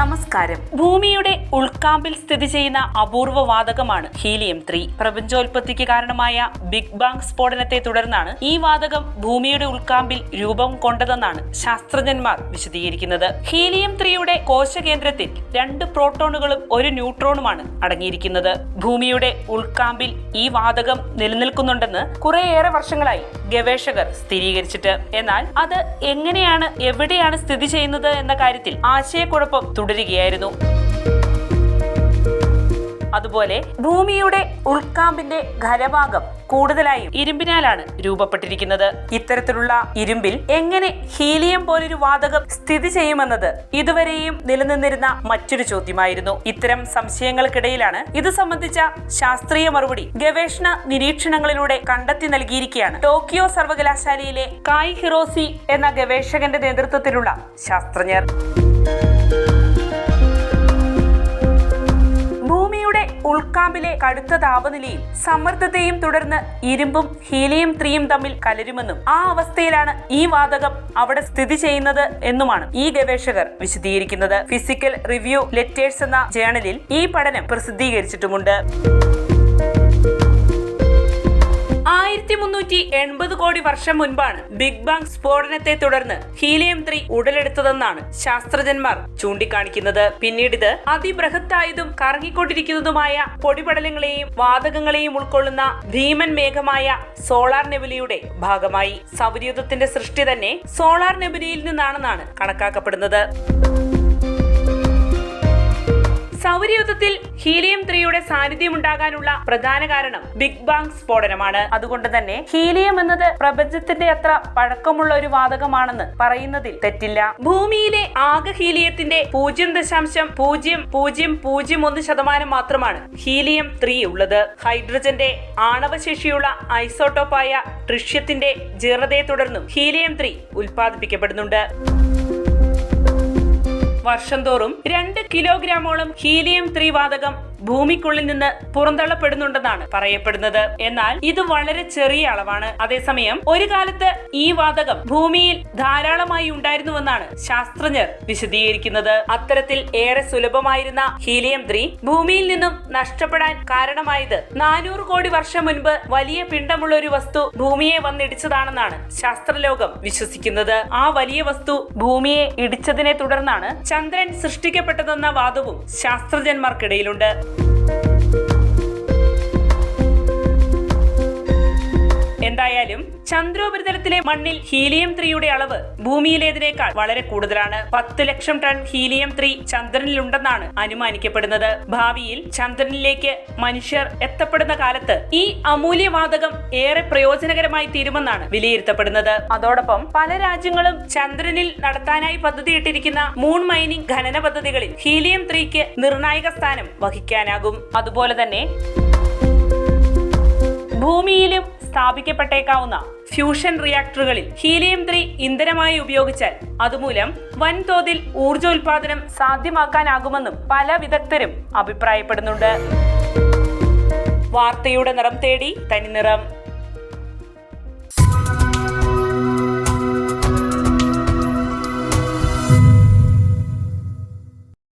നമസ്കാരം. ഭൂമിയുടെ ഉൾക്കാമ്പിൽ സ്ഥിതി ചെയ്യുന്ന അപൂർവ വാതകമാണ് ഹീലിയം ത്രീ. പ്രപഞ്ചോൽപത്തിക്ക് കാരണമായ ബിഗ് ബാങ് സ്ഫോടനത്തെ തുടർന്നാണ് ഈ വാതകം ഭൂമിയുടെ ഉൾക്കാമ്പിൽ രൂപം കൊണ്ടതെന്നാണ് ശാസ്ത്രജ്ഞന്മാർ വിശദീകരിക്കുന്നത്. ഹീലിയം ത്രീയുടെ കോശകേന്ദ്രത്തിൽ രണ്ട് പ്രോട്ടോണുകളും ഒരു ന്യൂട്രോണുമാണ് അടങ്ങിയിരിക്കുന്നത്. ഭൂമിയുടെ ഉൾക്കാമ്പിൽ ഈ വാതകം നിലനിൽക്കുന്നുണ്ടെന്ന് കുറേയേറെ വർഷങ്ങളായി ഗവേഷകർ സ്ഥിരീകരിച്ചിട്ട്. എന്നാൽ അത് എങ്ങനെയാണ് എവിടെയാണ് സ്ഥിതി ചെയ്യുന്നത് എന്ന കാര്യത്തിൽ ആശയക്കുഴപ്പം തുടരുകയായിരുന്നു. അതുപോലെ ഭൂമിയുടെ ഉൾക്കാമ്പിന്റെ ഖരഭാഗം കൂടുതലായും ഇരുമ്പിനാലാണ് രൂപപ്പെട്ടിരിക്കുന്നത്. ഇത്തരത്തിലുള്ള ഇരുമ്പിൽ എങ്ങനെ ഹീലിയം പോലൊരു വാതകം സ്ഥിതി ചെയ്യുമെന്നത് ഇതുവരെയും നിലനിന്നിരുന്ന മറ്റൊരു ചോദ്യമായിരുന്നു. ഇത്തരം സംശയങ്ങൾക്കിടയിലാണ് ഇത് സംബന്ധിച്ച ശാസ്ത്രീയ മറുപടി ഗവേഷണ നിരീക്ഷണങ്ങളിലൂടെ കണ്ടെത്തി നൽകിയിരിക്കുകയാണ്. ടോക്കിയോ സർവകലാശാലയിലെ കായ് ഹിറോസി എന്ന ഗവേഷകന്റെ നേതൃത്വത്തിലുള്ള ശാസ്ത്രജ്ഞർ. ഉൾക്കാമ്പിലെ കടുത്ത താപനിലയിൽ സമ്മർദ്ദത്തെയും തുടർന്ന് ഇരുമ്പും ഹീലിയം ത്രീയും തമ്മിൽ കലരുമെന്നും ആ അവസ്ഥയിലാണ് ഈ വാതകം അവിടെ സ്ഥിതി ചെയ്യുന്നത് എന്നുമാണ് ഈ ഗവേഷകർ വിശദീകരിക്കുന്നത്. ഫിസിക്കൽ റിവ്യൂ ലെറ്റേഴ്സ് എന്ന ജേണലിൽ ഈ പഠനം പ്രസിദ്ധീകരിച്ചിട്ടുമുണ്ട്. മുന്നൂറ്റി എൺപത് കോടി വർഷം മുൻപാണ് ബിഗ് ബാങ് സ്ഫോടനത്തെ തുടർന്ന് ഹീലിയം ത്രീ ഉടലെടുത്തതെന്നാണ് ശാസ്ത്രജ്ഞന്മാർ ചൂണ്ടിക്കാണിക്കുന്നത്. പിന്നീട് ഇത് അതിബൃഹത്തായതും കറങ്ങിക്കൊണ്ടിരിക്കുന്നതുമായ പൊടിപടലങ്ങളെയും വാതകങ്ങളെയും ഉൾക്കൊള്ളുന്ന ഭീമൻ മേഘമായ സോളാർ നെബുലയുടെ ഭാഗമായി സൗരയൂഥത്തിന്റെ സൃഷ്ടി തന്നെ സോളാർ നെബുലയിൽ നിന്നാണെന്നാണ് കണക്കാക്കപ്പെടുന്നത്. സൗരയൂഥത്തിൽ ഹീലിയം ത്രീയുടെ സാന്നിധ്യം ഉണ്ടാകാനുള്ള പ്രധാന കാരണം ബിഗ് ബാങ് സ്ഫോടനമാണ്. അതുകൊണ്ട് തന്നെ ഹീലിയം എന്നത് പ്രപഞ്ചത്തിന്റെ അത്ര പഴക്കമുള്ള ഒരു വാതകമാണെന്ന് പറയുന്നതിൽ തെറ്റില്ല. ഭൂമിയിലെ ആകെ ഹീലിയത്തിന്റെ പൂജ്യം ദശാംശം പൂജ്യം പൂജ്യം പൂജ്യം ഒന്ന് ശതമാനം മാത്രമാണ് ഹീലിയം ത്രീ ഉള്ളത്. ഹൈഡ്രജന്റെ ആണവശേഷിയുള്ള ഐസോട്ടോപ്പായ ട്രിഷ്യത്തിന്റെ ജീർണതയെ തുടർന്നും ഹീലിയം ത്രീ ഉൽപ്പാദിപ്പിക്കപ്പെടുന്നുണ്ട്. വർഷം തോറും രണ്ട് കിലോഗ്രാമോളം ഹീലിയം ത്രീ വാതകം ഭൂമിക്കുള്ളിൽ നിന്ന് പുറന്തള്ളപ്പെടുന്നുണ്ടെന്നാണ് പറയപ്പെടുന്നത്. എന്നാൽ ഇത് വളരെ ചെറിയ അളവാണ്. അതേസമയം ഒരു കാലത്ത് ഈ വാതകം ഭൂമിയിൽ ധാരാളമായി ഉണ്ടായിരുന്നുവെന്നാണ് ശാസ്ത്രജ്ഞർ വിശദീകരിക്കുന്നത്. അത്തരത്തിൽ ഏറെ സുലഭമായിരുന്ന ഹീലിയം ത്രീ ഭൂമിയിൽ നിന്നും നഷ്ടപ്പെടാൻ കാരണമായത് നാനൂറ് കോടി വർഷം മുൻപ് വലിയ പിണ്ഡമുള്ള ഒരു വസ്തു ഭൂമിയെ വന്നിടിച്ചതാണെന്നാണ് ശാസ്ത്രലോകം വിശ്വസിക്കുന്നത്. ആ വലിയ വസ്തു ഭൂമിയെ ഇടിച്ചതിനെ തുടർന്നാണ് ചന്ദ്രൻ സൃഷ്ടിക്കപ്പെട്ടതെന്ന വാദവും ശാസ്ത്രജ്ഞന്മാർക്കിടയിലുണ്ട്. എന്തായാലും ചന്ദ്രോപരിതലത്തിലെ മണ്ണിൽ ഹീലിയം ത്രീയുടെ അളവ് ഭൂമിയിലേതിനേക്കാൾ വളരെ കൂടുതലാണ്. പത്ത് ലക്ഷം ടൺ ഹീലിയം ത്രീ ചന്ദ്രനിലുണ്ടെന്നാണ് അനുമാനിക്കപ്പെടുന്നത്. ഭാവിയിൽ ചന്ദ്രനിലേക്ക് മനുഷ്യർ എത്തപ്പെടുന്ന കാലത്ത് ഈ അമൂല്യവാതകം ഏറെ പ്രയോജനകരമായി തീരുമെന്നാണ് വിലയിരുത്തപ്പെടുന്നത്. അതോടൊപ്പം പല രാജ്യങ്ങളും ചന്ദ്രനിൽ നടത്താനായി പദ്ധതിയിട്ടിരിക്കുന്ന മൂൺ മൈനിങ് ഖനന പദ്ധതികളിൽ ഹീലിയം ത്രീക്ക് നിർണായക സ്ഥാനം വഹിക്കാനാകും. അതുപോലെ തന്നെ ഭൂമിയിലും സ്ഥാപിക്കപ്പെട്ടേക്കാവുന്ന ഫ്യൂഷൻ റിയാക്ടറുകളിൽ ഹീലിയം ത്രീ ഇന്ധനമായി ഉപയോഗിച്ചാൽ അതുമൂലം വൻതോതിൽ ഊർജോൽപാദനം സാധ്യമാക്കാനാകുമെന്നും പല വിദഗ്ധരും അഭിപ്രായപ്പെടുന്നുണ്ട്. വാർത്തയുടെ നിറം തേടി തനിനിറം.